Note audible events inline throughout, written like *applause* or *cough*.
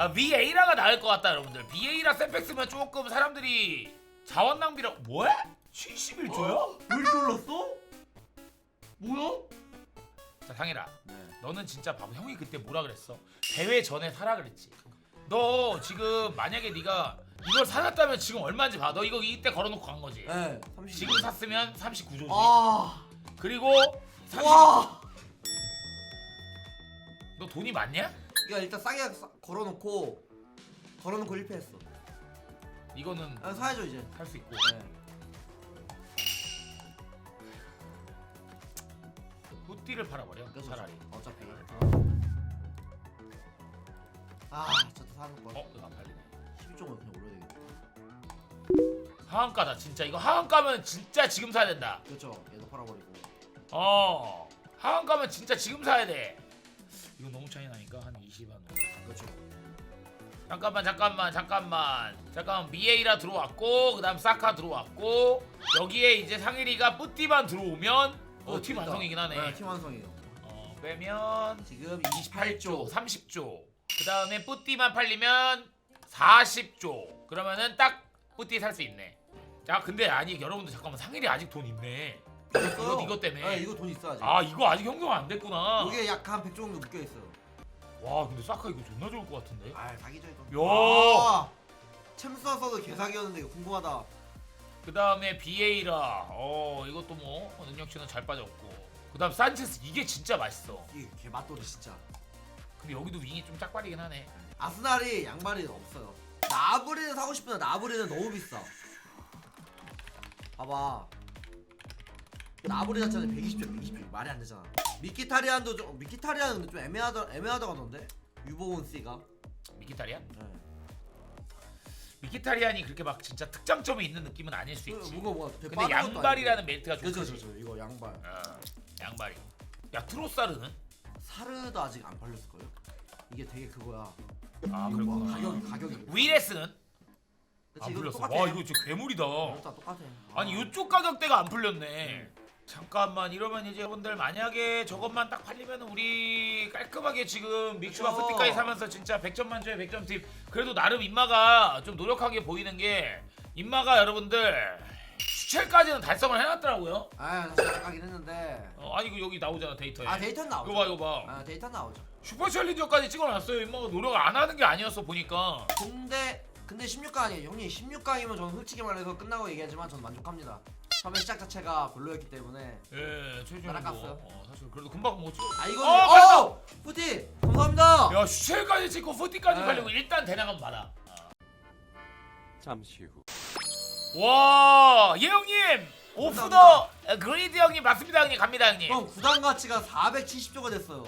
아 VA라가 나을 것 같다 여러분들 VA라 샌팩스면 조금 사람들이 자원 낭비라 뭐야? 71조야? 왜 이렇게 올랐어? 뭐야? 자 상일아 네. 너는 진짜 바보 형이 그때 뭐라 그랬어? 대회 전에 사라 그랬지 너 지금 만약에 네가 이걸 사놨다면 지금 얼마인지 봐 너 이거 이때 걸어놓고 간 거지 네. 30. 지금 샀으면 39조지 아. 그리고 30... 와. 너 돈이 많냐? 이거 일단 싸게 싸- 걸어놓고 걸어놓고 1패했어. 이거는 아, 사야죠 이제. 살수 있고 네. 후띠를 팔아버려 그래서 차라리 어차피. 아, 저도 사는 거. 어? 이거 안 팔리네 12조만 그냥 올려야 되겠다. 하한가다 진짜 이거 하한가면 진짜 지금 사야 된다 그렇죠. 얘도 팔아버리고. 어 하한가면 진짜 지금 사야 돼 이거 너무 차이 잠깐만 잠깐만 잠깐만. 잠깐만 미에이라 들어왔고 그 다음 사카 들어왔고 여기에 이제 상일이가 뿌띠만 들어오면 어, 팀 완성이긴 하네. 네, 팀 완성이에요. 어, 빼면 지금 28조 28조. 30조. 그 다음에 뿌띠만 팔리면 40조. 그러면은 딱 뿌띠 살 수 있네. 자 근데 아니 여러분들 잠깐만 상일이 아직 돈 있네. 이거 이거 때문에. 네, 이거 돈 있어야지. 아 이거 아직 현금 안 됐구나. 여기에 약한 100조 정도 묶여 있어요. 와 근데 사카 이거 존나 좋을 것 같은데 아, 사기죠 이거. 야. 아, 챔스 써도 개사기였는데 이거 궁금하다. 그 다음에 비에이라 어 이것도 뭐 능력치는 잘 빠졌고 그 다음 산체스 이게 진짜 맛있어 이게 개 맛돌이 진짜. 근데 여기도 윙이 좀 짝발이긴 하네 아스날이 양발이 없어요. 나브리는 사고 싶은데 나브리는 너무 비싸. 봐봐. 나브리 자체는 120점, 120점 말이 안 되잖아. 미키타리안도 좀 미키타리안은 좀 애매하다 애매하다고 하던데. 유보은 씨가. 미키타리안? 네. 미키타리안이 그렇게 막 진짜 특장점이 있는 느낌은 아닐 수 있지 뭔가 뭐가 되게 근데 빠른 것도 양발이라는 멘트가. 그렇죠, 크지. 그렇죠. 이거 양발. 어, 양발이 야 트로사르는? 사르도 아직 안 팔렸을 거예요. 이게 되게 그거야. 아 이거 뭐 그렇구나 가격이 가격이. 위레스는? 그치, 안 이거 풀렸어 똑같아. 와 이거 진짜 괴물이다 이거 다 똑같아. 아니 아. 이쪽 가격대가 안 풀렸네 잠깐만 이러면 이제 여러분들 만약에 저것만 딱 팔리면 우리 깔끔하게 지금 믹슈가 그쵸. 푸티까지 사면서 진짜 100점 만점에 100점 팀 그래도 나름 인마가 좀 노력하게 보이는 게 인마가 여러분들 슈첼까지는 달성을 해놨더라고요 아, 사실 착하긴 했는데. 어, 아니 이거 여기 나오잖아 데이터에 아, 데이터 나오죠. 이거 봐 이거 봐 아, 데이터 나오죠. 슈퍼 챌린저까지 찍어놨어요 인마가 노력을 안 하는 게 아니었어 보니까 근데 근데 16강 아니에요 형님 16강이면 저는 솔직히 말해서 끝나고 얘기하지만 저는 만족합니다 처음에 시작 자체가 별로였기 때문에 예 최종 날아갔어요. 어, 사실 그래도 금방 못 찍어 아 어, 이거 맞다! 어! 푸티 감사합니다! 야 슈첼까지 찍고 푸티까지 네. 가려고 일단 대량 한번 받아. 잠시 후. 와 예형님! 오프더 그리드 형님 맞습니다 형님. 갑니다 형님. 형 구단 가치가 470조가 됐어요.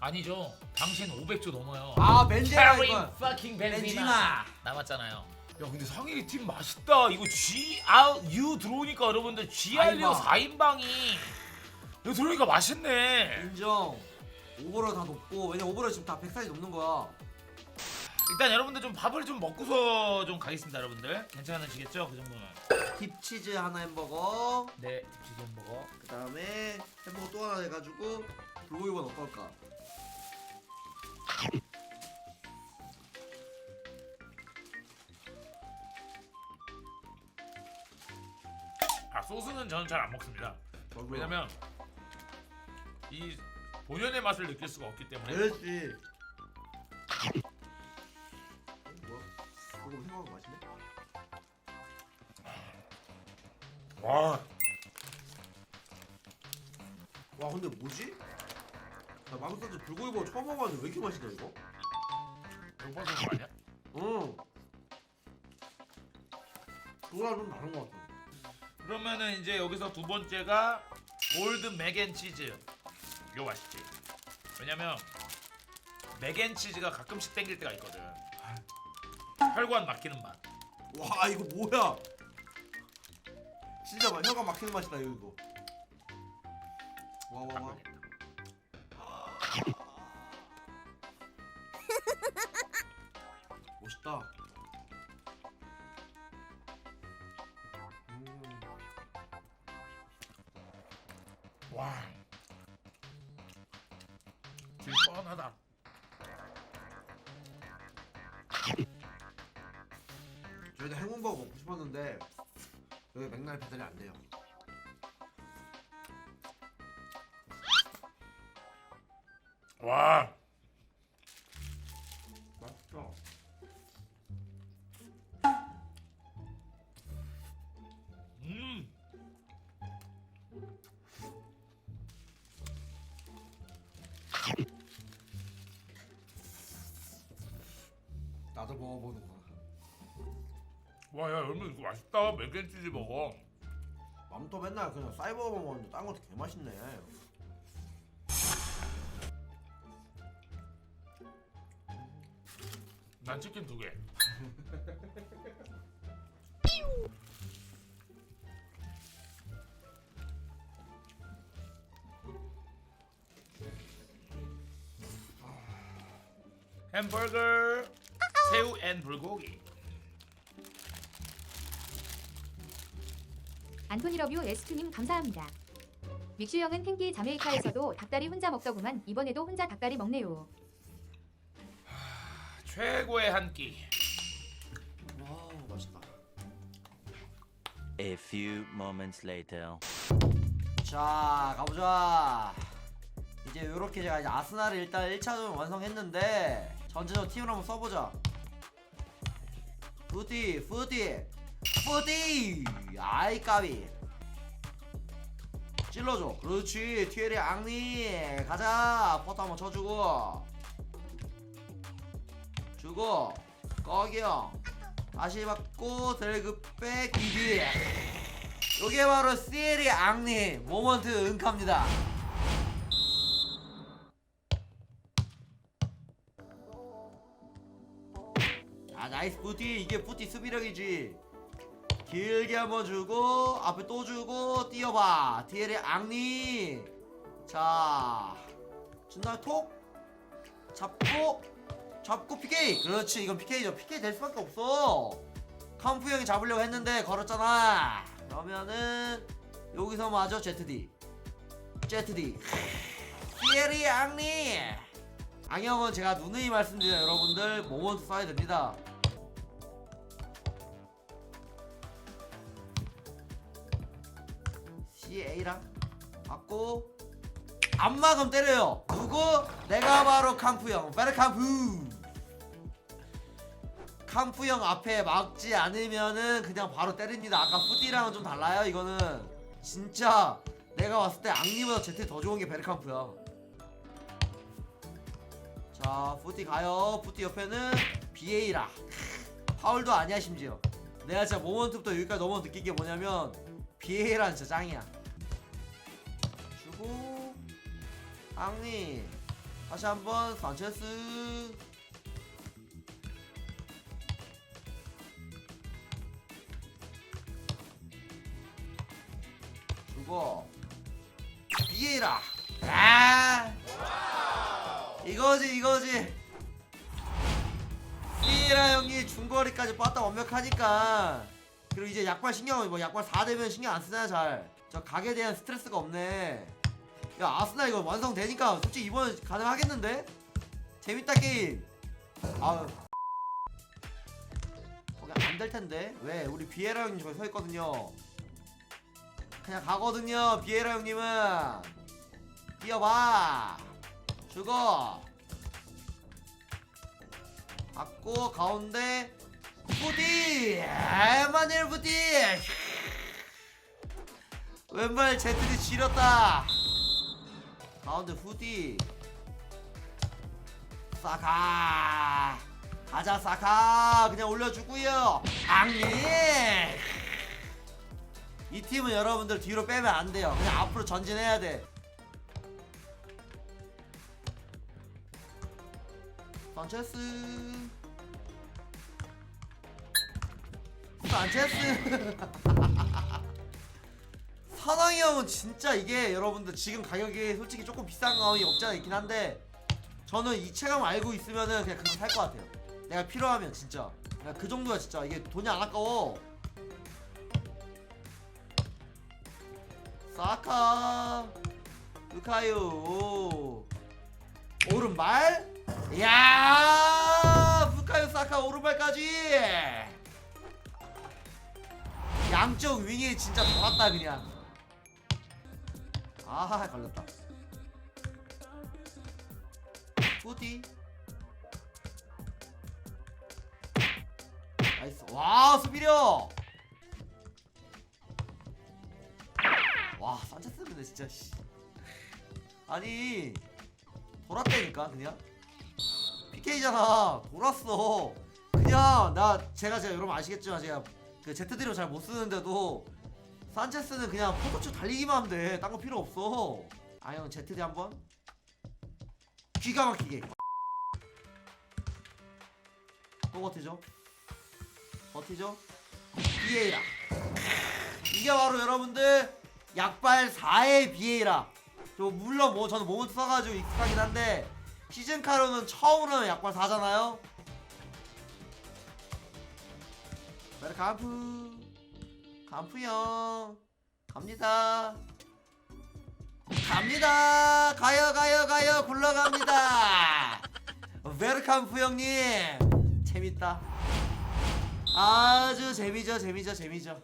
아니죠. 당신 500조 넘어요. 아 퍼킹 벤지마 벤지마 남았잖아요 야 근데 상일이 팀 맛있다. 이거 G 아웃 U 들어오니까 여러분들 G 알리오 4인방이. 이거 들어오니까 맛있네. 인정. 오버로 다 높고 왜냐 오버로 지금 다 100살이 넘는 거야. 일단 여러분들 좀 밥을 좀 먹고서 좀 가겠습니다 여러분들. 괜찮으시겠죠? 그 정도는 딥치즈 하나 햄버거. 네 치즈 햄버거. 그 다음에 햄버거 또 하나 해가지고 불고기만 어떨까 소스는 저는 잘 안 먹습니다 왜냐면 이 본연의 맛을 느낄 수가 없기 때문에 그렇지 뭐야? 이거 생각보다 맛있네? 와 와 근데 뭐지? 나 망사도 불고기 버거 처음 먹어봤는데 왜 이렇게 맛있다 이거? 배고파서 그런 거 아니야? 응 그거랑 좀 다른 것 같아 그러면은 이제 여기서 두 번째가 골드 맥앤치즈. 이거 맛있지? 왜냐면 맥앤치즈가 가끔씩 땡길 때가 있거든. 혈관 막히는 맛. 와 이거 뭐야? 진짜 막 혀가 막히는 맛이다 이거. 이거. 와와와 싶었는데 여기 맥날 배달이 안 돼요. 와 맛있어. 음. 나도 먹어보는구나. 와, 야, 여러분 이거 맛있다. 맥앤치즈 먹어. 맘도 맨날 그냥 사이버거 먹었는데 딴 것도 개 맛있네. 난 치킨 두 개. *laughs* 햄버거, 새우 앤 불고기. 안토니 러뷰 에스투님 감사합니다. 믹슈 형은 탱기 자메이카에서도 닭다리 혼자 먹더구만 이번에도 혼자 닭다리 먹네요. 최고의 한 끼. 와우 맛있다. A few moments later. 자 가보자. 이제 이렇게 제가 이제 아스날을 일단 1차전 완성했는데 전체적으로 팀을 한번 써보자. 푸디 푸디 푸디! 아이 까비. 찔러줘. 그렇지. 티에리 앙리. 가자. 포트 한번 쳐주고. 주고. 꺼기형. 다시 받고 드래그백 기디. 요게 바로 시에리 앙리 모먼트 은카입니다. 아 나이스 푸티. 이게 푸티 수비력이지 길게 한번 주고 앞에 또 주고 뛰어봐. 디엘의 앙리. 자 준다 톡. 잡고 잡고 PK 그렇지 이건 PK죠. PK 될 수밖에 없어. 캄프 형이 잡으려고 했는데 걸었잖아. 그러면은 여기서 마저 ZD ZD 디엘이 앙리. 앙형은 제가 누누이 말씀드려요 여러분들 모먼트 써야 됩니다 CA랑 받고 안마금 때려요. 누구? 내가 바로 캄프 형. 베르 캄프. 캄프 형 앞에 막지 않으면은 그냥 바로 때립니다. 아까 푸디랑은 좀 달라요 이거는. 진짜 내가 봤을 때 앙리보다 제트 더 좋은 게 베르캄프야 자 푸디 가요. 푸디 옆에는 BA라. 파울도 아니야 심지어. 내가 진짜 모먼트부터 여기까지 너무 느낀 게 뭐냐면 BA란 진짜 짱이야 주고 앙리 다시 한번 산체스. 주고 BA라. 아! 이거지 이거지. 삐라 형이 중거리까지 빠따 완벽하니까. 그리고 이제 약발 신경 뭐 약발 4되면 신경 안 쓰잖아 잘 저 각에 대한 스트레스가 없네 야 아스날 이거 완성되니까 솔직히 이번 가능하겠는데? 재밌다 게임. 아유 거기 안될 텐데. 왜? 우리 비에라 형님 저기 서 있거든요. 그냥 가거든요 비에라 형님은. 뛰어봐. 죽어. 받고 가운데 부디 에마넬 부디. 왼발 제트리 지렸다 가운데 후디. 사카. 가자 사카. 그냥 올려주고요. 앙리. 이 팀은 여러분들 뒤로 빼면 안 돼요. 그냥 앞으로 전진해야 돼. 산체스. 산체스 *laughs* 사나이 형은 진짜 이게 여러분들 지금 가격이 솔직히 조금 비싼 감이 없지 않아 있긴 한데 저는 이 체감 알고 있으면은 그냥 그거 살것 같아요. 내가 필요하면 진짜. 그냥 그 정도야 진짜. 이게 돈이 안 아까워. 사카 부카요 오른발? 야 부카요 사카 오른발까지? 양쪽 윙이 진짜 돌았다 그냥 아 걸렸다. 푸티 나이스. 와 수비력! 와 산체스 근데 진짜 씨. 아니 돌았다니까 그냥? PK잖아. 돌았어. 그냥 나 제가 제가 여러분 아시겠지만 제가 그 ZD로 잘 못 쓰는데도 산체스는 그냥 포토츠 달리기만 하면 돼 딴 거 필요 없어. 아형 ZD 한번? 기가 막히게. 또 버티죠? 버티죠? 비에이라. 이게 바로 여러분들 약발 4의 비에이라. 저 물론 뭐 저는 몸을 써가지고 익숙하긴 한데 시즌 카로는 처음으로 약발 4잖아요. 베르 감프 형. 갑니다. 갑니다. 가요 가요 가요. 굴러갑니다. 웨르캄프 형님. 재밌다. 아주 재미죠 재미죠 재미죠.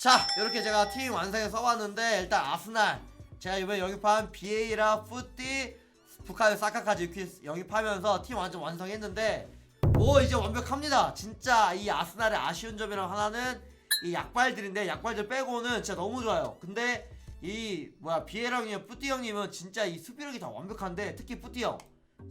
자 이렇게 제가 팀 완성해 써봤는데 일단 아스날. 제가 이번에 영입한 비에이라 푸띠 북한의 사카까지 영입하면서 팀 완전 완성했는데 뭐 이제 완벽합니다. 진짜 이 아스날의 아쉬운 점이랑 하나는 이 약발들인데 약발들 빼고는 진짜 너무 좋아요. 근데 이 뭐야 비에라 형님 뿌띠 형님은 진짜 이 수비력이 다 완벽한데 특히 뿌띠 형.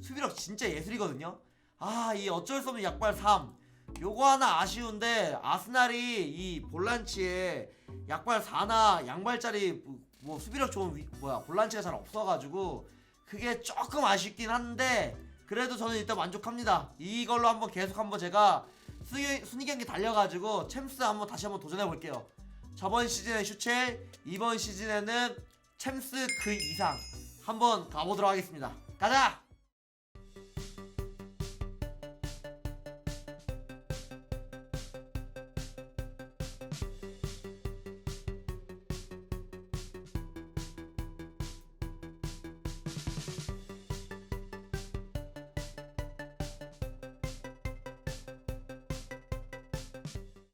수비력 진짜 예술이거든요. 아 이 어쩔 수 없는 약발 3 요거 하나 아쉬운데 아스날이 이 볼란치에 약발 4나 양발짜리 뭐, 뭐 수비력 좋은 위, 뭐야 볼란치가 잘 없어가지고 그게 조금 아쉽긴 한데 그래도 저는 일단 만족합니다. 이걸로 한번 계속 한번 제가 순위, 순위 경기 달려가지고 챔스 한번 다시 한번 도전해 볼게요. 저번 시즌에 슈첼 이번 시즌에는 챔스 그 이상 한번 가보도록 하겠습니다. 가자